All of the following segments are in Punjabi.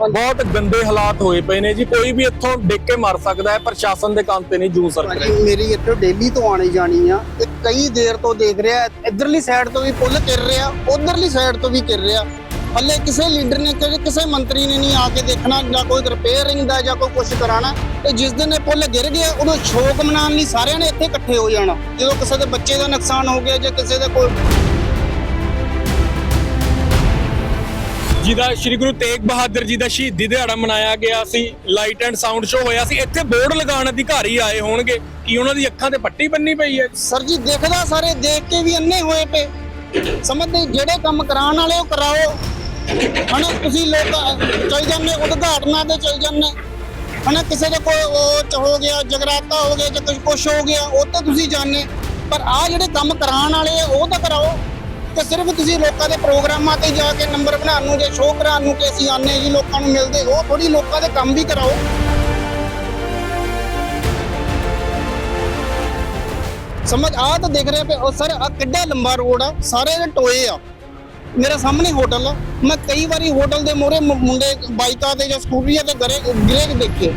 ਬਹੁਤ ਗੰਦੇ ਹਾਲਾਤ ਹੋਏ ਪਏ ਨੇ ਜੀ ਕੋਈ ਵੀ ਇੱਥੋਂ ਡਿੱਗ ਕੇ ਮਰ ਸਕਦਾ ਹੈ ਪ੍ਰਸ਼ਾਸਨ ਦੇ ਕੰਮ ਤੇ ਨਹੀਂ ਜੂ ਭਾਜੀ ਮੇਰੀ ਇੱਥੇ ਡੇਲੀ ਤੋਂ ਆਣੀ ਜਾਣੀ ਆ ਤੇ ਕਈ ਦੇਰ ਤੋਂ ਦੇਖ ਰਿਹਾ ਇਧਰਲੀ ਸਾਈਡ ਤੋਂ ਵੀ ਪੁੱਲ ਕਿਰ ਰਿਹਾ ਉਧਰਲੀ ਸਾਈਡ ਤੋਂ ਵੀ ਕਿਰ ਰਿਹਾ। ਹੱਲੇ ਕਿਸੇ ਲੀਡਰ ਨੇ ਕਦੇ ਕਿਸੇ ਮੰਤਰੀ ਨੇ ਨਹੀਂ ਆ ਕੇ ਦੇਖਣਾ ਜਾਂ ਕੋਈ ਰਿਪੇਅਰਿੰਗ ਦਾ ਜਾਂ ਕੋਈ ਕੁਝ ਕਰਾਣਾ ਤੇ ਜਿਸ ਦਿਨ ਇਹ ਪੁੱਲ ਗਿਰ ਗਿਆ ਉਦੋਂ ਸ਼ੋਕ ਮਨਾਉਣ ਲਈ ਸਾਰਿਆਂ ਨੇ ਇੱਥੇ ਇਕੱਠੇ ਹੋ ਜਾਣਾ। ਜਦੋਂ ਕਿਸੇ ਦੇ ਬੱਚੇ ਦਾ ਨੁਕਸਾਨ ਹੋ ਗਿਆ ਜਾਂ ਕਿਸੇ ਦੇ ਕੋਈ ਜਿਹਦਾ ਸ੍ਰੀ ਗੁਰੂ ਤੇਗ ਬਹਾਦਰ ਜੀ ਦਾ ਸ਼ਹੀਦੀ ਦਿਹਾੜਾ ਮਨਾਇਆ ਗਿਆ ਸੀ ਲਾਈਟ ਐਂਡ ਸਾਊਂਡ ਸ਼ੋਅ ਹੋਇਆ ਸੀ। ਇੱਥੇ ਬੋਰਡ ਲਗਾਉਣ ਅਧਿਕਾਰੀ ਆਏ ਹੋਣਗੇ। ਕੀ ਉਹਨਾਂ ਦੀ ਅੱਖਾਂ ਤੇ ਪੱਟੀ ਬੰਨੀ ਪਈ ਹੈ? ਸਰ ਜੀ, ਦੇਖਦਾ ਸਾਰੇ, ਦੇਖ ਕੇ ਵੀ ਅੰਨੇ ਹੋਏ ਪਏ। ਸਮਝਦੇ ਜਿਹੜੇ ਕੰਮ ਕਰਾਉਣ ਵਾਲੇ ਉਹ ਕਰਾਓ। ਹਨਾ, ਤੁਸੀਂ ਲੋਕ ਚਲ ਜਾਂਦੇ, ਉਦਘਾਟਨਾਂ ਤੇ ਚਲ ਜਾਂਦੇ। ਹਨਾ, ਕਿਸੇ ਦਾ ਕੋਈ ਉਹ ਹੋ ਗਿਆ, ਜਗਰਾਤਾ ਹੋ ਗਿਆ ਜਾਂ ਕੁਝ ਕੁਛ ਹੋ ਗਿਆ, ਉਹ ਤਾਂ ਤੁਸੀਂ ਜਾਣਦੇ। ਪਰ ਆ ਜਿਹੜੇ ਕੰਮ ਕਰਾਉਣ ਵਾਲੇ ਆ, ਉਹ ਤਾਂ ਕਰਾਓ। ਤੇ ਸਿਰਫ ਤੁਸੀਂ ਲੋਕਾਂ ਦੇ ਪ੍ਰੋਗਰਾਮਾਂ ਤੇ ਜਾ ਕੇ ਨੰਬਰ ਬਣਾਉਣ ਨੂੰ ਜਾਂ ਸ਼ੋਅ ਕਰਾਉਣ ਨੂੰ ਕਿ ਅਸੀਂ ਆਨੇ ਜੀ, ਲੋਕਾਂ ਨੂੰ ਮਿਲਦੇ ਉਹ ਥੋੜੀ ਲੋਕਾਂ ਦੇ ਕੰਮ ਵੀ ਕਰਾਓ। ਸਮਝ ਆ ਤਾਂ ਦੇਖ ਰਹੇ ਪਏ ਸਰ ਆ ਕਿੱਡਾ ਲੰਬਾ ਰੋਡ ਆ, ਸਾਰੇ ਦੇ ਟੋਏ ਆ, ਮੇਰੇ ਸਾਹਮਣੇ ਹੋਟਲ ਆ। ਮੈਂ ਕਈ ਵਾਰੀ ਹੋਟਲ ਦੇ ਮੋਰੇ ਮੁੰਡੇ ਬਾਈਕਾਂ ਤੇ ਜਾਂ ਸਕੂਟਰੀਆਂ ਤੇ ਗਰੇ ਗਿਰੇ ਦੇਖੇ।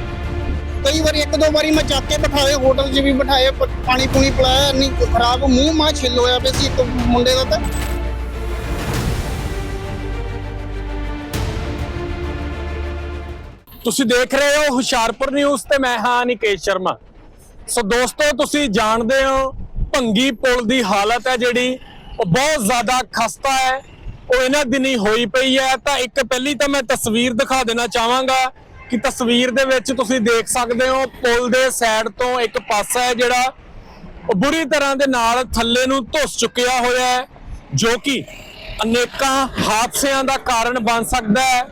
ਕਈ ਵਾਰੀ ਇੱਕ ਦੋ ਵਾਰੀ ਮੈਂ ਚੱਕ ਕੇ ਬਿਠਾਏ, ਹੋਟਲ 'ਚ ਵੀ ਬਿਠਾਏ ਪਾਣੀ ਪੂਣੀ ਪਿਲਾਇਆ, ਇੰਨੀ ਖਰਾਬ ਮੂੰਹ ਮਾਂ ਛਿੱਲ ਹੋਇਆ ਪਿਆ ਸੀ ਇੱਕ ਮੁੰਡੇ ਦਾ ਤਾਂ। ਤੁਸੀਂ ਦੇਖ ਰਹੇ ਹੋ ਹੁਸ਼ਿਆਰਪੁਰ ਨਿਊਜ਼ ਤੇ ਮੈਂ ਹਾਂ ਨਿਕੇਸ਼ ਸ਼ਰਮਾ। ਸੋ ਦੋਸਤੋ, ਤੁਸੀਂ ਜਾਣਦੇ ਹੋ ਭੰਗੀ ਪੁਲ ਦੀ ਹਾਲਤ ਹੈ ਜਿਹੜੀ, ਉਹ ਬਹੁਤ ਜ਼ਿਆਦਾ ਖਸਤਾ ਹੈ, ਉਹ ਇਹਨਾਂ ਦਿਨੀ ਹੋਈ ਪਈ ਹੈ। ਤਾਂ ਇੱਕ ਪਹਿਲੀ ਤਾਂ ਮੈਂ ਤਸਵੀਰ ਦਿਖਾ ਦੇਣਾ ਚਾਹਾਂਗਾ ਕਿ ਤਸਵੀਰ ਦੇ ਵਿੱਚ ਤੁਸੀਂ ਦੇਖ ਸਕਦੇ ਹੋ ਪੁਲ ਦੇ ਸਾਈਡ ਤੋਂ ਇੱਕ ਪਾਸਾ ਹੈ ਜਿਹੜਾ, ਉਹ ਬੁਰੀ ਤਰ੍ਹਾਂ ਦੇ ਨਾਲ ਥੱਲੇ ਨੂੰ ਧੁੱਸ ਚੁੱਕਿਆ ਹੋਇਆ ਹੈ, ਜੋ ਕਿ ਅਨੇਕਾਂ ਹਾਦਸਿਆਂ ਦਾ ਕਾਰਨ ਬਣ ਸਕਦਾ ਹੈ।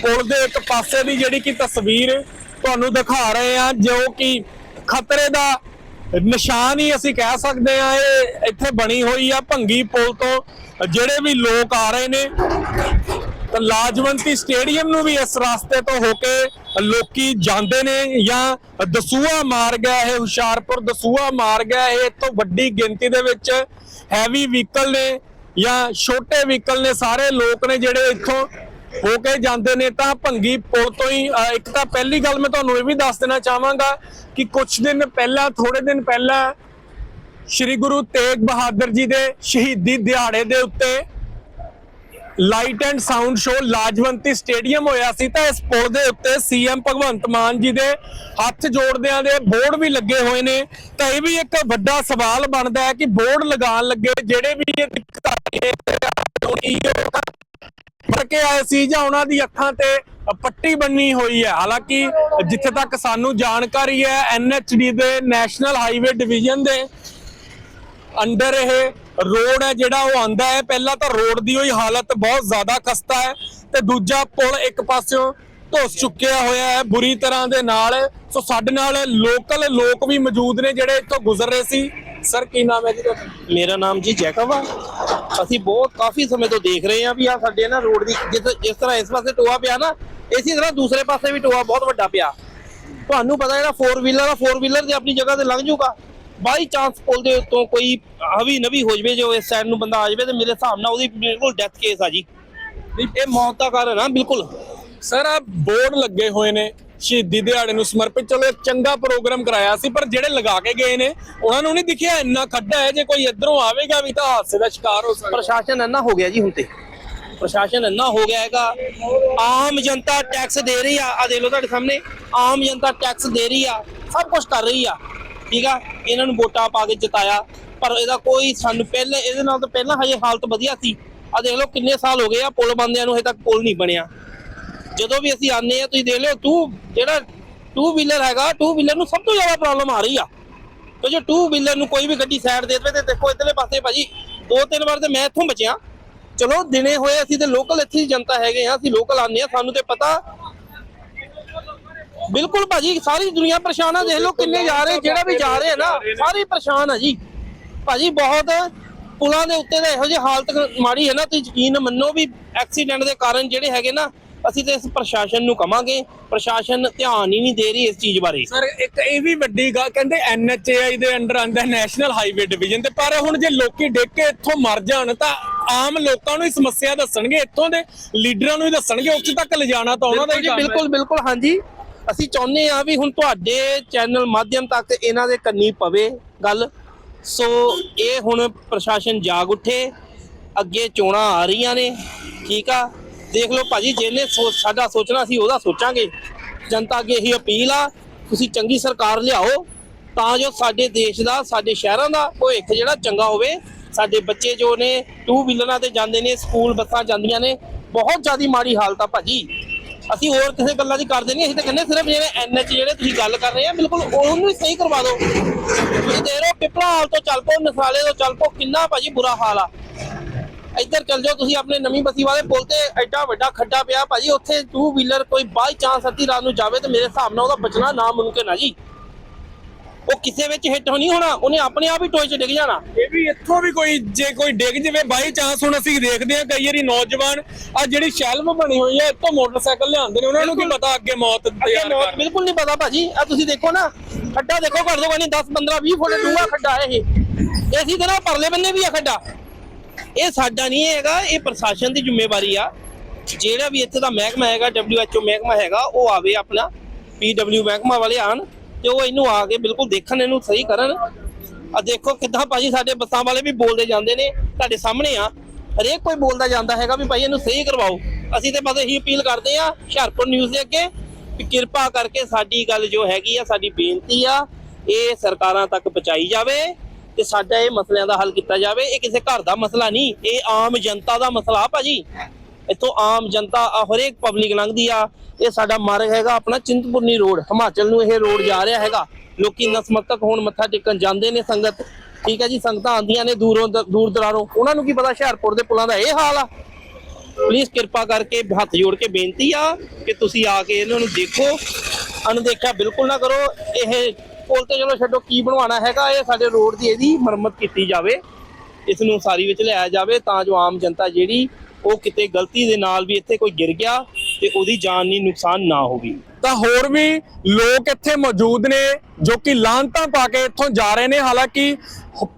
ਪੁਲ ਦੇ ਇੱਕ ਪਾਸੇ ਦੀ ਜਿਹੜੀ ਕਿ ਤਸਵੀਰ ਤੁਹਾਨੂੰ ਦਿਖਾ ਰਹੇ ਹਾਂ, ਜੋ ਕਿ ਖਤਰੇ ਦਾ ਨਿਸ਼ਾਨ ਹੀ ਅਸੀਂ ਕਹਿ ਸਕਦੇ ਹਾਂ, ਇਹ ਇੱਥੇ ਬਣੀ ਹੋਈ ਆ ਭੰਗੀ ਪੁਲ ਤੋਂ, ਜਿਹੜੇ ਵੀ ਲੋਕ ਆ ਰਹੇ ਨੇ। ਤਾਂ ਲਾਜਵੰਤੀ ਸਟੇਡੀਅਮ ਨੂੰ ਵੀ ਇਸ ਰਸਤੇ ਤੋਂ ਹੋ ਕੇ ਲੋਕੀ ਜਾਂਦੇ ਨੇ ਜਾਂ ਦਸੂਆ ਮਾਰਗ ਹੈ ਇਹ, ਹੁਸ਼ਿਆਰਪੁਰ ਦਸੂਆ ਮਾਰਗ ਹੈ, ਇਹ ਤੋਂ ਵੱਡੀ ਗਿਣਤੀ ਦੇ ਵਿੱਚ ਹੈਵੀ ਵਹੀਕਲ ਨੇ ਜਾਂ ਛੋਟੇ ਵਹੀਕਲ ਨੇ, ਸਾਰੇ ਲੋਕ ਨੇ ਜਿਹੜੇ ਇੱਥੋਂ ਹੋ ਕੇ ਜਾਂਦੇ ਨੇ, ਤਾਂ ਭੰਗੀ ਪੁਲ ਤੋਂ ਹੀ ਇੱਕ ਤਾਂ ਪਹਿਲੀ ਗੱਲ ਮੈਂ ਤੁਹਾਨੂੰ ਇਹ ਵੀ ਦੱਸ ਦੇਣਾ ਚਾਹਾਂਗਾ ਕਿ ਕੁਝ ਦਿਨ ਪਹਿਲਾਂ ਥੋੜੇ ਦਿਨ ਪਹਿਲਾਂ ਸ੍ਰੀ ਗੁਰੂ ਤੇਗ ਬਹਾਦਰ ਜੀ ਦੇ ਸ਼ਹੀਦੀ ਦਿਹਾੜੇ ਦੇ ਉੱਤੇ light and sound show Lajwanti stadium ਹੋਇਆ ਸੀ, ਤਾਂ ਇਸ ਪੁਲ ਦੇ ਉੱਤੇ ਸੀਐਮ ਭਗਵੰਤ ਮਾਨ ਜੀ ਦੇ ਹੱਥ ਜੋੜਦਿਆਂ ਦੇ ਬੋਰਡ ਵੀ ਲੱਗੇ ਹੋਏ ਨੇ। ਤਾਂ ਇਹ ਵੀ ਇੱਕ ਵੱਡਾ ਸਵਾਲ ਬਣਦਾ ਹੈ ਕਿ ਬੋਰਡ ਲਗਾਉਣ ਲੱਗੇ ਜਿਹੜੇ ਵੀ ਅਧਿਕਾਰੀ ਮਰ ਕੇ ਆਏ ਸੀ ਜਾਂ ਉਹਨਾਂ ਦੀ ਅੱਖਾਂ ਤੇ ਪੱਟੀ ਬੰਨੀ ਹੋਈ ਹੈ। ਹਾਲਾਂਕਿ ਜਿੱਥੇ ਤੱਕ ਸਾਨੂੰ ਜਾਣਕਾਰੀ ਹੈ ਐਨਐਚਡੀ ਦੇ ਨੈਸ਼ਨਲ ਹਾਈਵੇ ਡਿਵੀਜ਼ਨ ਦੇ ਅੰਡਰ ਇਹ ਰੋਡ ਹੈ ਜਿਹੜਾ ਉਹ ਆਂਦਾ ਹੈ। ਪਹਿਲਾਂ ਤਾਂ ਰੋਡ ਦੀ ਹੋਈ ਹਾਲਤ ਬਹੁਤ ਜ਼ਿਆਦਾ ਖਸਤਾ ਹੈ ਤੇ ਦੂਜਾ ਪੁਲ ਇੱਕ ਪਾਸਿਓਂ ਧੁੱਸ ਚੁੱਕਿਆ ਹੋਇਆ ਹੈ ਬੁਰੀ ਤਰ੍ਹਾਂ ਦੇ ਨਾਲ। ਸੋ ਸਾਡੇ ਨਾਲ ਲੋਕਲ ਲੋਕ ਵੀ ਮੌਜੂਦ ਨੇ ਜਿਹੜੇ ਇੱਥੋਂ ਗੁਜ਼ਰ ਰਹੇ ਸੀ। ਸਰ ਕੀ ਨਾਮ ਹੈ ਜੀ ਤੁਹਾਡਾ? ਮੇਰਾ ਨਾਮ ਜੀ ਜੈਕਬ ਆ। ਅਸੀਂ ਬਹੁਤ ਕਾਫੀ ਸਮੇਂ ਤੋਂ ਦੇਖ ਰਹੇ ਹਾਂ ਵੀ ਆ ਸਾਡੇ ਨਾ ਰੋਡ ਦੀ ਜਿਸ ਜਿਸ ਤਰ੍ਹਾਂ ਇਸ ਪਾਸੇ ਟੋਆ ਪਿਆ ਨਾ ਇਸੇ ਤਰ੍ਹਾਂ ਦੂਸਰੇ ਪਾਸੇ ਵੀ ਟੋਆ ਬਹੁਤ ਵੱਡਾ ਪਿਆ। ਤੁਹਾਨੂੰ ਪਤਾ ਜਿਹੜਾ 4 ਵੀਲਰ ਆ 4 ਵੀਲਰ ਤੇ ਆਪਣੀ ਜਗ੍ਹਾ ਤੇ ਲੰਘ ਜਾਊਗਾ ਬਾਈ ਚਾਂਸ ਪੁਲ ਦੇ ਉੱਤੋਂ ਕੋਈ ਹਵੀ ਨਵੀ ਹੋ ਜਵੇ ਜੋ ਇਸ ਸਾਈਡ ਨੂੰ ਬੰਦਾ ਆ ਜਵੇ ਤੇ ਮੇਰੇ ਹਿਸਾਬ ਨਾਲ ਉਹਦੀ ਬਿਲਕੁਲ ਡੈਥ ਕੇਸ ਆ ਜੀ। ਇਹ ਮੌਤ ਦਾ ਕਾਰਨ ਆ ਬਿਲਕੁਲ। ਸਰ ਆ ਬੋਰਡ ਲੱਗੇ ਹੋਏ ਨੇ। ਸ਼ਹੀਦੀ ਦਿਹਾੜੇ ਨੂੰ ਸਮਰਪਿਤ। ਚਲੋ ਇੱਕ ਚੰਗਾ ਪ੍ਰੋਗਰਾਮ ਕਰਾਇਆ ਸੀ ਪਰ ਜਿਹੜੇ ਲਗਾ ਕੇ ਗਏ ਨੇ ਉਹਨਾਂ ਨੂੰ ਨਹੀਂ ਦਿਖਿਆ। ਇੰਨਾ ਖੱਡਾ ਹੈ ਜੇ ਕੋਈ ਇਧਰੋਂ ਆਵੇਗਾ ਵੀ ਤਾਂ ਹਾਦਸੇ ਦਾ ਸ਼ਿਕਾਰ ਹੋ ਸਕਦਾ। ਪ੍ਰਸ਼ਾਸਨ ਇੰਨਾ ਹੋ ਗਿਆ ਜੀ ਹੁਣ ਤੇ। ਪ੍ਰਸ਼ਾਸਨ ਇੰਨਾ ਹੋ ਗਿਆ ਹੈਗਾ। ਆਮ ਜਨਤਾ ਟੈਕਸ ਦੇ ਰਹੀ ਆ। ਆ ਦੇਖ ਲਓ ਤੁਹਾਡੇ ਸਾਹਮਣੇ। ਆਮ ਜਨਤਾ ਟੈਕਸ ਦੇ ਰਹੀ ਆ। ਸਭ ਕੁਝ ਕਰ ਰਹੀ ਆ। ਠੀਕ ਆ? ਇਹਨਾਂ ਨੂੰ ਵੋਟਾਂ ਪਾ ਕੇ ਜਿਤਾਇਆ। ਪਰ ਇਹਦਾ ਕੋਈ ਸਾਨੂੰ ਪਹਿਲੇ ਇਹਦੇ ਨਾਲ ਤਾਂ ਪਹਿਲਾਂ ਹਜੇ ਹਾਲਤ ਵਧੀਆ ਸੀ। ਆ ਦੇਖ ਲਓ ਕਿੰਨੇ ਸਾਲ ਹੋ ਗਏ ਆ ਪੁਲ ਬੰਦਿਆਂ ਨੂੰ ਹਜੇ ਤੱਕ ਪੁਲ ਨਹੀਂ ਬਣਿਆ। ਜਦੋਂ ਵੀ ਅਸੀਂ ਆਨੇ ਆ ਤੁਸੀਂ ਦੇਖ ਲਿਓ ਤੂੰ ਜਿਹੜਾ ਟੂ ਵੀਲਰ ਹੈਗਾ ਟੂ ਵੀਲਰ ਨੂੰ ਸਭ ਤੋਂ ਜ਼ਿਆਦਾ ਪ੍ਰੋਬਲਮ ਆ ਰਹੀ ਆ। ਤੇ ਜੇ ਟੂ ਵੀਲਰ ਨੂੰ ਕੋਈ ਵੀ ਗੱਡੀ ਸਾਈਡ ਦੇ ਦੇਵੇ, ਤੇ ਦੇਖੋ ਇਧਰਲੇ ਪਾਸੇ ਭਾਜੀ, ਦੋ ਤਿੰਨ ਵਾਰ ਤੇ ਮੈਂ ਇੱਥੋਂ ਬਚਿਆ। ਚਲੋ, ਦਿਨੇ ਹੋਏ ਅਸੀਂ ਤੇ ਲੋਕਲ ਇੱਥੇ ਹੀ ਜਨਤਾ ਹੈਗੇ ਆ, ਅਸੀਂ ਲੋਕਲ ਆਨੇ ਆ ਸਾਨੂੰ ਤੇ ਪਤਾ। ਬਿਲਕੁਲ ਭਾਜੀ, ਸਾਰੀ ਦੁਨੀਆ ਪਰੇਸ਼ਾਨ ਆ, ਦੇਖ ਲਓ ਕਿੰਨੇ ਜਾ ਰਹੇ, ਜਿਹੜਾ ਵੀ ਜਾ ਰਹੇ ਨਾ, ਸਾਰੇ ਪਰੇਸ਼ਾਨ ਆ ਜੀ। ਭਾਜੀ, ਬਹੁਤ ਪੁਲਾਂ ਦੇ ਉੱਤੇ ਤਾਂ ਇਹੋ ਜਿਹੀ ਹਾਲਤ ਮਾੜੀ ਹੈ ਨਾ, ਤੁਸੀਂ ਯਕੀਨ ਮੰਨੋ ਵੀ ਐਕਸੀਡੈਂਟ ਦੇ ਕਾਰਨ ਜਿਹੜੇ ਹੈਗੇ ਨਾ ਅਸੀਂ ਤੇ ਇਸ ਪ੍ਰਸ਼ਾਸਨ ਨੂੰ ਕਵਾਂਗੇ ਪ੍ਰਸ਼ਾਸਨ ਧਿਆਨ ਹੀ ਨਹੀਂ ਦੇ ਰਹੀ ਇਸ ਚੀਜ਼ ਬਾਰੇ। ਸਰ ਇੱਕ ਇਹ ਵੀ ਵੱਡੀ ਗੱਲ ਕਹਿੰਦੇ ਐਨਐਚਏਆਈ ਦੇ ਅੰਡਰ ਆਂਦਾ ਨੈਸ਼ਨਲ ਹਾਈਵੇ ਡਿਵੀਜ਼ਨ ਤੇ ਪਰ ਹੁਣ ਜੇ ਲੋਕੀ ਡਿੱਗ ਕੇ ਇੱਥੋਂ ਮਰ ਜਾਣ ਤਾਂ ਆਮ ਲੋਕਾਂ ਨੂੰ ਹੀ ਸਮੱਸਿਆ ਦੱਸਣਗੇ ਇੱਥੋਂ ਦੇ ਲੀਡਰਾਂ ਨੂੰ ਹੀ ਦੱਸਣਗੇ ਉੱਥੇ ਤੱਕ ਲਿਜਾਣਾ ਤਾਂ ਉਹਨਾਂ ਦਾ ਹੀ ਕੰਮ ਹੈ। ਬਿਲਕੁਲ ਬਿਲਕੁਲ ਹਾਂਜੀ। ਅਸੀਂ ਚਾਹੁੰਦੇ ਆ ਵੀ ਹੁਣ ਤੁਹਾਡੇ ਚੈਨਲ ਮਾਧਿਅਮ ਤੱਕ ਇਹਨਾਂ ਦੇ ਕੰਨੀ ਪਵੇ ਗੱਲ। ਸੋ ਇਹ ਹੁਣ ਪ੍ਰਸ਼ਾਸਨ ਜਾਗ ਉੱਠੇ ਅੱਗੇ ਚੋਣਾਂ ਆ ਰਹੀਆਂ ਨੇ ਠੀਕ ਆ? ਦੇਖ ਲਓ ਭਾਜੀ, ਜਿਹਨੇ ਸੋਚ, ਸਾਡਾ ਸੋਚਣਾ ਸੀ ਉਹਦਾ ਸੋਚਾਂਗੇ। ਜਨਤਾ ਅੱਗੇ ਇਹੀ ਅਪੀਲ ਆ, ਤੁਸੀਂ ਚੰਗੀ ਸਰਕਾਰ ਲਿਆਓ, ਤਾਂ ਜੋ ਸਾਡੇ ਦੇਸ਼ ਦਾ, ਸਾਡੇ ਸ਼ਹਿਰਾਂ ਦਾ ਭਵਿੱਖ ਜਿਹੜਾ ਚੰਗਾ ਹੋਵੇ। ਸਾਡੇ ਬੱਚੇ ਜੋ ਨੇ ਟੂ ਵੀਲਰਾਂ ਤੇ ਜਾਂਦੇ ਨੇ, ਸਕੂਲ ਬੱਸਾਂ ਜਾਂਦੀਆਂ ਨੇ, ਬਹੁਤ ਜ਼ਿਆਦੀ ਮਾੜੀ ਹਾਲਤ ਆ ਭਾਜੀ। ਅਸੀਂ ਹੋਰ ਕਿਸੇ ਗੱਲਾਂ ਦੀ ਕਰਦੇ ਨਹੀਂ, ਅਸੀਂ ਤਾਂ ਕਹਿੰਦੇ ਸਿਰਫ ਜਿਹੜੇ ਐਨਐਚ ਜਿਹੜੇ ਤੁਸੀਂ ਗੱਲ ਕਰ ਰਹੇ ਆ, ਬਿਲਕੁਲ ਉਹਨੂੰ ਹੀ ਸਹੀ ਕਰਵਾ ਦਿਓ। ਤੁਸੀਂ ਦੇਖ ਰਹੇ ਹੋ, ਪਿਪਲਾ ਹਾਲ ਤੋਂ ਚੱਲ ਪਓ, ਨਸਾਲੇ ਤੋਂ ਚੱਲ ਪਓ, ਕਿੰਨਾ ਭਾਜੀ ਬੁਰਾ ਹਾਲ ਆ। ਇੱਧਰ ਚੱਲ ਜਾਓ ਤੁਸੀਂ ਆਪਣੇ ਨਵੀਂ ਬਸੀ ਵਾਲੇ ਪੁਲ ਤੇ ਐਡਾ ਵੱਡਾ ਖੱਡਾ ਪਿਆ। ਭਾਜੀ ਉੱਥੇ ਟੂ ਵੀਲਰ ਕੋਈ ਬਾਈ ਚਾਂਸ ਅੱਧੀ ਰਾਤ ਨੂੰ ਜਾਵੇ ਤੇ ਮੇਰੇ ਹਿਸਾਬ ਨਾਲ ਉਹਦਾ ਬਚਣਾ ਨਾਮੁਮਕਿਨ ਆ ਜੀ। ਉਹ ਕਿਸੇ ਵਿੱਚ ਹਿੱਟ ਨਹੀਂ ਹੋਣਾ ਉਹਨੇ ਆਪਣੇ ਆਪ ਹੀ ਟੋਏ 'ਚ ਡਿੱਗ ਜਾਣਾ। ਇਹ ਵੀ ਇੱਥੋਂ ਵੀ ਕੋਈ ਜੇ ਕੋਈ ਡਿੱਗ ਜਵੇ ਬਾਈ ਚਾਂਸ ਹੁਣ ਅਸੀਂ ਦੇਖਦੇ ਹਾਂ ਕਈ ਵਾਰੀ ਨੌਜਵਾਨ ਆ ਜਿਹੜੀ ਸ਼ੈਲਫ ਬਣੀ ਹੋਈ ਹੈ ਇੱਥੋਂ ਮੋਟਰਸਾਈਕਲ ਲਿਆਉਂਦੇ ਨੇ ਉਹਨਾਂ ਨੂੰ ਕੀ ਪਤਾ ਅੱਗੇ ਮੌਤ ਅੱਗੇ ਤਿਆਰ ਮੌਤ ਬਿਲਕੁਲ ਨਹੀਂ ਪਤਾ ਭਾਜੀ। ਆ ਤੁਸੀਂ ਦੇਖੋ ਨਾ ਖੱਡਾ ਦੇਖੋ ਘੱਟ ਤੋਂ ਘੱਟ ਨਹੀਂ 10 15 20 ਫੁੱਟ ਡੂੰਘਾ ਖੱਡਾ ਇਹ। ਇਸੇ ਤਰ੍ਹਾਂ ਪਰਲੇ ਬੰਨੇ ਵੀ ਆ ਖੱਡਾ। ਇਹ ਸਾਡਾ ਨਹੀਂ ਹੈਗਾ, ਇਹ ਪ੍ਰਸ਼ਾਸਨ ਦੀ ਜ਼ਿੰਮੇਵਾਰੀ ਆ। ਜਿਹੜਾ ਵੀ ਇੱਥੇ ਦਾ ਮਹਿਕਮਾ ਹੈਗਾ WHO ਮਹਿਕਮਾ ਹੈਗਾ, ਉਹ ਆਵੇ ਆਪਣਾ PW ਮਹਿਕਮਾ ਵਾਲੇ ਆਣ ਤੇ ਉਹ ਇਹਨੂੰ ਆ ਕੇ ਬਿਲਕੁਲ ਦੇਖਣ, ਇਹਨੂੰ ਸਹੀ ਕਰਨ। ਆ ਦੇਖੋ ਕਿੱਦਾਂ ਭਾਜੀ ਸਾਡੇ ਬੱਸਾਂ ਵਾਲੇ ਵੀ ਬੋਲਦੇ ਜਾਂਦੇ ਨੇ, ਤੁਹਾਡੇ ਸਾਹਮਣੇ ਆ। ਹਰੇਕ ਕੋਈ ਬੋਲਦਾ ਜਾਂਦਾ ਹੈਗਾ ਵੀ ਭਾਈ ਇਹਨੂੰ ਸਹੀ ਕਰਵਾਓ। ਅਸੀਂ ਤੇ ਬਸ ਇਹੀ ਅਪੀਲ ਕਰਦੇ ਆ ਹੁਸ਼ਿਆਰਪੁਰ ਨਿਊਜ਼ ਦੇ ਅੱਗੇ, ਵੀ ਕਿਰਪਾ ਕਰਕੇ ਸਾਡੀ ਗੱਲ ਜੋ ਹੈਗੀ ਆ, ਸਾਡੀ ਬੇਨਤੀ ਆ, ਇਹ ਸਰਕਾਰਾਂ ਤੱਕ ਪਹੁੰਚਾਈ ਜਾਵੇ। ਤੇ ਸਾਡਾ ਇਹ ਮਸਲਿਆਂ ਦਾ ਹੱਲ ਕੀਤਾ ਜਾਵੇ, ਇਹ ਕਿਸੇ ਘਰ ਦਾ ਮਸਲਾ ਨਹੀਂ, ਇਹ ਆਮ ਜਨਤਾ ਦਾ ਮਸਲਾ ਆ ਭਾਜੀ। ਇੱਥੋਂ ਆਮ ਜਨਤਾ ਹਰੇਕ ਪਬਲਿਕ ਲੰਘਦੀ ਆ। ਇਹ ਸਾਡਾ ਮਾਰਗ ਹੈਗਾ ਆਪਣਾ ਚਿੰਤਪੁਰਨੀ ਰੋਡ, ਹਿਮਾਚਲ ਨੂੰ ਇਹ ਰੋਡ ਜਾ ਰਿਹਾ ਹੈਗਾ। ਲੋਕੀ ਨਸਮਤਕ ਹੋਣ ਮੱਥਾ ਟੇਕਣ ਜਾਂਦੇ ਨੇ ਸੰਗਤ। ਠੀਕ ਹੈ ਜੀ, ਸੰਗਤਾਂ ਆਉਂਦੀਆਂ ਨੇ ਦੂਰੋਂ ਦ- ਦੂਰ ਦਰਾਰੋਂ। ਉਹਨਾਂ ਨੂੰ ਕੀ ਪਤਾ ਹੁਸ਼ਿਆਰਪੁਰ ਦੇ ਪੁਲਾਂ ਦਾ ਇਹ ਹਾਲ ਆ। ਪਲੀਜ਼ ਕਿਰਪਾ ਕਰਕੇ ਹੱਥ ਜੋੜ ਕੇ ਬੇਨਤੀ ਆ ਕਿ ਤੁਸੀਂ ਆ ਕੇ ਇਹਨਾਂ ਨੂੰ ਦੇਖੋ। ਅਣਦੇਖਿਆ ਬਿਲਕੁਲ ਨਾ ਕਰੋ। ਇਹ ਪੁਲ ਤੇ ਚਲੋ ਛੱਡੋ, ਕੀ ਬਣਵਾਉਣਾ ਹੈਗਾ, ਇਹ ਸਾਡੇ ਰੋਡ ਦੀ ਇਹਦੀ ਮੁਰੰਮਤ ਕੀਤੀ ਜਾਵੇ, ਇਸ ਨੂੰ ਸਾਰੀ ਵਿੱਚ ਲਿਆਇਆ ਜਾਵੇ ਤਾਂ ਜੋ ਆਮ ਜਨਤਾ ਜਿਹੜੀ ਉਹ ਕਿਤੇ ਗਲਤੀ ਦੇ ਨਾਲ ਵੀ ਇੱਥੇ ਕੋਈ ਗਿਰ ਗਿਆ ਤੇ ਉਹਦੀ ਜਾਨ ਨੂੰ ਨੁਕਸਾਨ ਨਾ ਹੋਵੇ। ਤਾਂ ਹੋਰ ਵੀ ਲੋਕ ਇੱਥੇ ਮੌਜੂਦ ਨੇ ਜੋ ਕਿ ਲਾਂਤਾਂ ਪਾ ਕੇ ਇੱਥੋਂ ਜਾ ਰਹੇ ਨੇ। ਹਾਲਾਂਕਿ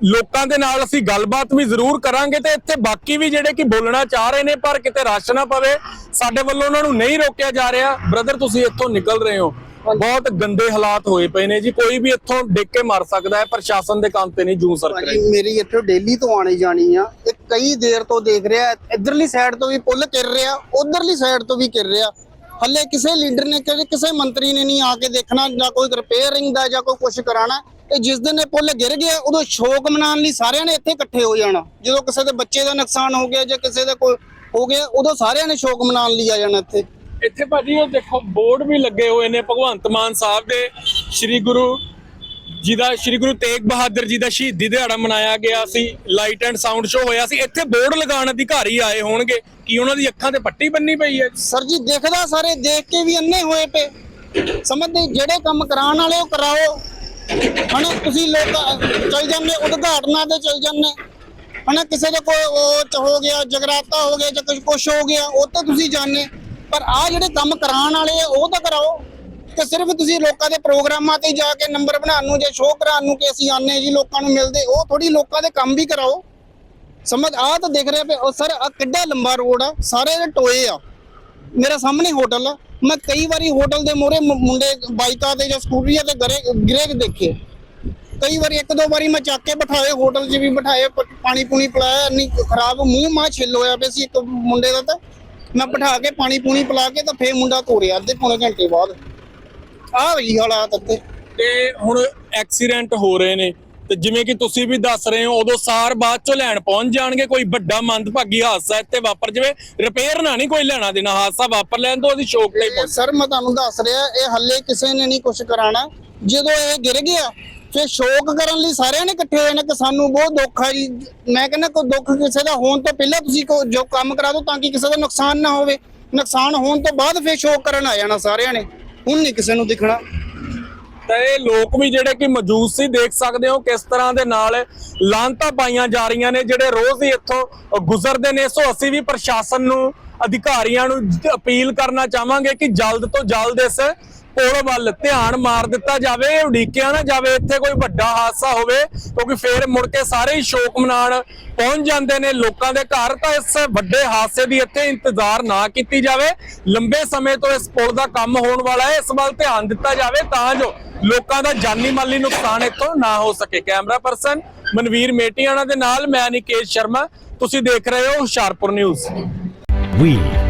ਲੋਕਾਂ ਦੇ ਨਾਲ ਅਸੀਂ ਗੱਲਬਾਤ ਵੀ ਜ਼ਰੂਰ ਕਰਾਂਗੇ ਤੇ ਇੱਥੇ ਬਾਕੀ ਵੀ ਜਿਹੜੇ ਕਿ ਬੋਲਣਾ ਚਾਹ ਰਹੇ ਨੇ, ਪਰ ਕਿਤੇ ਰਸ਼ ਨਾ ਪਵੇ, ਸਾਡੇ ਵੱਲੋਂ ਉਹਨਾਂ ਨੂੰ ਨਹੀਂ ਰੋਕਿਆ ਜਾ ਰਿਹਾ। ਬ੍ਰਦਰ, ਤੁਸੀਂ ਇੱਥੋਂ ਨਿਕਲ ਰਹੇ ਹੋ। ਬਹੁਤ ਗੰਦੇ ਹਾਲਾਤ ਹੋਏ ਪਏ ਨੇ ਜੀ ਕੋਈ ਵੀ ਇੱਥੋਂ ਡਿੱਗ ਕੇ ਮਰ ਸਕਦਾ ਹੈ ਪ੍ਰਸ਼ਾਸਨ ਦੇ ਕੰਮ ਤੇ ਨਹੀਂ ਜੂ ਸਰਕ ਭਾਜੀ ਮੇਰੀ ਇੱਥੇ ਡੇਲੀ ਤੋਂ ਆਣੀ ਜਾਣੀ ਆ ਇਹ ਕਈ ਦੇਰ ਤੋਂ ਦੇਖ ਰਿਹਾ ਇਧਰਲੀ ਸਾਈਡ ਤੋਂ ਵੀ ਪੁੱਲ ਕਿਰ ਰਿਹਾ ਉਧਰਲੀ ਸਾਈਡ ਤੋਂ ਵੀ ਕਿਰ ਰਿਹਾ। ਹੱਲੇ ਕਿਸੇ ਲੀਡਰ ਨੇ ਕਦੇ ਕਿਸੇ ਮੰਤਰੀ ਨੇ ਨਹੀਂ ਆ ਕੇ ਦੇਖਣਾ ਜਾਂ ਕੋਈ ਰਿਪੇਅਰਿੰਗ ਦਾ ਜਾਂ ਕੋਈ ਕੁਝ ਕਰਾਣਾ। ਇਹ ਜਿਸ ਦਿਨ ਇਹ ਪੁੱਲ ਗਿਰ ਗਿਆ ਉਦੋਂ ਸ਼ੋਕ ਮਨਾਉਣ ਲਈ ਸਾਰਿਆਂ ਨੇ ਇੱਥੇ ਇਕੱਠੇ ਹੋ ਜਾਣਾ। ਜਦੋਂ ਕਿਸੇ ਦੇ ਬੱਚੇ ਦਾ ਨੁਕਸਾਨ ਹੋ ਗਿਆ ਜਾਂ ਕਿਸੇ ਦਾ ਕੋਈ ਹੋ ਗਿਆ ਉਦੋਂ ਸਾਰਿਆਂ ਨੇ ਸ਼ੋਕ ਮਨਾਉਣ ਲਈ ਆ ਜਾਣਾ ਇੱਥੇ। ਇੱਥੇ ਭਾਜੀ ਇਹ ਦੇਖੋ, ਬੋਰਡ ਵੀ ਲੱਗੇ ਹੋਏ ਨੇ ਭਗਵੰਤ ਮਾਨ ਸਾਹਿਬ ਦੇ। ਸ੍ਰੀ ਗੁਰੂ ਜੀ ਦਾ, ਸ੍ਰੀ ਗੁਰੂ ਤੇਗ ਬਹਾਦਰ ਜੀ ਦਾ ਸ਼ਹੀਦੀ ਦਿਹਾੜਾ ਮਨਾਇਆ ਗਿਆ ਸੀ। ਲਾਈਟ ਐਂਡ ਸਾਊਂਡ ਸ਼ੋ ਹੋਇਆ ਸੀ। ਇੱਥੇ ਬੋਰਡ ਲਗਾਉਣ ਅਧਿਕਾਰੀ ਆਏ ਹੋਣਗੇ। ਕੀ ਉਹਨਾਂ ਦੀ ਅੱਖਾਂ ਤੇ ਪੱਟੀ ਬੰਨੀ ਪਈ ਹੈ? ਸਰ ਜੀ, ਦੇਖਦਾ ਸਾਰੇ, ਦੇਖ ਕੇ ਵੀ ਅੰਨੇ ਹੋਏ ਪਏ। ਸਮਝਦੇ ਜਿਹੜੇ ਕੰਮ ਕਰਾਉਣ ਵਾਲੇ ਉਹ ਕਰਾਓ। ਹਨਾ, ਤੁਸੀਂ ਲੋਕ ਚਲ ਜਾਂਦੇ, ਉਦਘਾਟਨਾਂ ਤੇ ਚਲ ਜਾਂਦੇ। ਹਨਾ, ਕਿਸੇ ਦਾ ਕੋਈ ਉਹ ਹੋ ਗਿਆ, ਜਗਰਾਤਾ ਹੋ ਗਿਆ ਜਾਂ ਕੁਝ ਕੁਛ ਹੋ ਗਿਆ, ਉਹ ਤਾਂ ਤੁਸੀਂ ਜਾਣਦੇ। ਪਰ ਆ ਜਿਹੜੇ ਕੰਮ ਕਰਾਉਣ ਵਾਲੇ ਆ, ਉਹ ਤਾਂ ਕਰਾਓ। ਤੇ ਸਿਰਫ ਤੁਸੀਂ ਲੋਕਾਂ ਦੇ ਪ੍ਰੋਗਰਾਮਾਂ ਤੇ ਜਾ ਕੇ ਨੰਬਰ ਬਣਾਉਣ ਨੂੰ ਜਾਂ ਸ਼ੋਅ ਕਰਾਉਣ ਨੂੰ ਕਿ ਅਸੀਂ ਆਨੇ ਜੀ, ਲੋਕਾਂ ਨੂੰ ਮਿਲਦੇ, ਉਹ ਥੋੜੀ ਲੋਕਾਂ ਦੇ ਕੰਮ ਵੀ ਕਰਾਓ। ਸਮਝ ਆ ਤਾਂ ਦਿਖ ਰਿਹਾ ਵੀ ਸਰ ਆ ਕਿੱਡਾ ਲੰਬਾ ਰੋਡ ਆ, ਸਾਰੇ ਦੇ ਟੋਏ ਆ, ਮੇਰੇ ਸਾਹਮਣੇ ਹੋਟਲ ਆ। ਮੈਂ ਕਈ ਵਾਰੀ ਹੋਟਲ ਦੇ ਮੋਰੇ ਮੁੰਡੇ ਬਾਈਕਾਂ ਤੇ ਜਾਂ ਸਕੂਟਰੀਆਂ ਤੇ ਗਰੇ, ਗਿਰੇ ਦੇਖੇ। ਕਈ ਵਾਰੀ ਇੱਕ ਦੋ ਵਾਰੀ ਮੈਂ ਚੱਕ ਕੇ ਬਿਠਾਏ, ਹੋਟਲ 'ਚ ਵੀ ਬਿਠਾਏ ਪਾਣੀ ਪੂਣੀ ਪਿਲਾਇਆ, ਇੰਨੀ ਖਰਾਬ ਮੂੰਹ ਮਾਂ ਛਿੱਲ ਹੋਇਆ ਪਿਆ ਸੀ ਇੱਕ ਮੁੰਡੇ ਦਾ ਤਾਂ। ਮੈਂ ਬਿਠਾ ਕੇ ਪਾਣੀ ਪੂਣੀ ਪਿਲਾ ਕੇ ਤਾਂ ਫੇਰ ਮੁੰਡਾ ਤੋਰਿਆ ਅੱਧੇ ਪੌਣੇ ਘੰਟੇ ਬਾਅਦ। ਆਹ ਵਈ ਹਾਲਾਤ ਇੱਥੇ। ਤੇ ਹੁਣ ਐਕਸੀਡੈਂਟ ਹੋ ਰਹੇ ਨੇ। ਤੇ ਜਿਵੇਂ ਕਿ ਤੁਸੀਂ ਵੀ ਦੱਸ ਰਹੇ ਹੋ ਉਦੋਂ ਸਾਰ ਬਾਅਦ ਚੋਂ ਲੈਣ ਪਹੁੰਚ ਜਾਣਗੇ ਕੋਈ ਵੱਡਾ ਮੰਦਭਾਗੀ ਹਾਦਸਾ ਇੱਥੇ ਵਾਪਰ ਜਾਵੇ। ਰਿਪੇਅਰ ਨਾ ਨਹੀਂ ਕੋਈ ਲੈਣਾ ਦੇਣਾ ਹਾਦਸਾ ਵਾਪਰ ਲੈਣ ਤੋਂ ਅਸੀਂ ਸ਼ੌਕ ਲਈ ਪਹੁੰਚ। ਸਰ ਮੈਂ ਤੁਹਾਨੂੰ ਦੱਸ ਰਿਹਾ ਇਹ ਹੱਲੇ ਕਿਸੇ ਨੇ ਨਹੀਂ ਕੁਝ ਕਰਾਣਾ। ਜਦੋਂ ਇਹ ਗਿਰ ਗਿਆ ਫਿਰ ਸ਼ੋਕ ਕਰਨ ਲਈ ਸਾਰਿਆਂ ਨੇ ਇਕੱਠੇ ਹੋਏ ਨੇ ਕਿ ਸਾਨੂੰ ਬਹੁਤ ਦੁੱਖ ਆ ਜੀ, ਮੈਂ ਕਹਿੰਦਾ ਕੋਈ ਦੁੱਖ ਕਿਸੇ ਦਾ ਹੋਣ ਤੋਂ ਪਹਿਲਾਂ ਤੁਸੀਂ ਜੋ ਕੰਮ ਕਰਾ ਦਿਓ ਤਾਂ ਕਿ ਕਿਸੇ ਦਾ ਨੁਕਸਾਨ ਨਾ ਹੋਵੇ। ਨੁਕਸਾਨ ਹੋਣ ਤੋਂ ਬਾਅਦ ਫਿਰ ਸ਼ੋਕ ਕਰਨ ਆ ਜਾਣਾ ਸਾਰਿਆਂ ਨੇ। ਹੁਣ ਨਹੀਂ ਕਿਸੇ ਨੂੰ ਦਿਖਣਾ। ਤਾਂ ਇਹ ਲੋਕ ਵੀ ਜਿਹੜੇ ਕਿ ਮੌਜੂਦ ਸੀ, ਦੇਖ ਸਕਦੇ ਹੋ ਕਿਸ ਤਰ੍ਹਾਂ ਦੇ ਨਾਲ ਲਾਂਤਾਂ ਪਾਈਆਂ ਜਾ ਰਹੀਆਂ ਨੇ, ਜਿਹੜੇ ਰੋਜ਼ ਹੀ ਇੱਥੋਂ ਗੁਜ਼ਰਦੇ ਨੇ। ਸੋ ਅਸੀਂ ਵੀ ਪ੍ਰਸ਼ਾਸਨ ਨੂੰ, ਅਧਿਕਾਰੀਆਂ ਨੂੰ ਅਪੀਲ ਕਰਨਾ ਚਾਹਾਂਗੇ ਕਿ ਜਲਦ ਤੋਂ ਜਲਦ ਇਸ ਪੁਲ ਵੱਲ ਧਿਆਨ ਮਾਰ ਦਿੱਤਾ ਜਾਵੇ, ਉਡੀਕਿਆ ਨਾ ਜਾਵੇ, ਇੱਥੇ ਕੋਈ ਵੱਡਾ ਹਾਦਸਾ ਹੋਵੇ, ਕਿਉਂਕਿ ਫੇਰ ਮੁੜ ਕੇ ਸਾਰੇ ਹੀ ਸ਼ੋਕ ਮਨਾਉਣ ਪਹੁੰਚ ਜਾਂਦੇ ਨੇ ਲੋਕਾਂ ਦੇ ਘਰ, ਤਾਂ ਇਸ ਵੱਡੇ ਹਾਦਸੇ ਦੀ ਇੱਥੇ ਇੰਤਜ਼ਾਰ ਨਾ ਕੀਤੀ ਜਾਵੇ। ਲੰਬੇ ਸਮੇਂ ਤੋਂ ਇਸ ਪੁਲ ਦਾ ਕੰਮ ਹੋਣ ਵਾਲਾ ਹੈ, ਇਸ ਵੱਲ ਧਿਆਨ ਦਿੱਤਾ ਜਾਵੇ ਤਾਂ ਜੋ ਲੋਕਾਂ ਦਾ ਜਾਨੀ ਮਾਲੀ ਨੁਕਸਾਨ ਇੱਥੋਂ ਨਾ ਹੋ ਸਕੇ। ਕੈਮਰਾ ਪਰਸਨ ਮਨਵੀਰ ਮੇਟੀਆਣਾ ਦੇ ਨਾਲ, ਮੈਂ ਨਿਕੇਸ਼ ਸ਼ਰਮਾ, ਤੁਸੀਂ ਦੇਖ ਰਹੇ ਹੋ Hoshiarpur news. We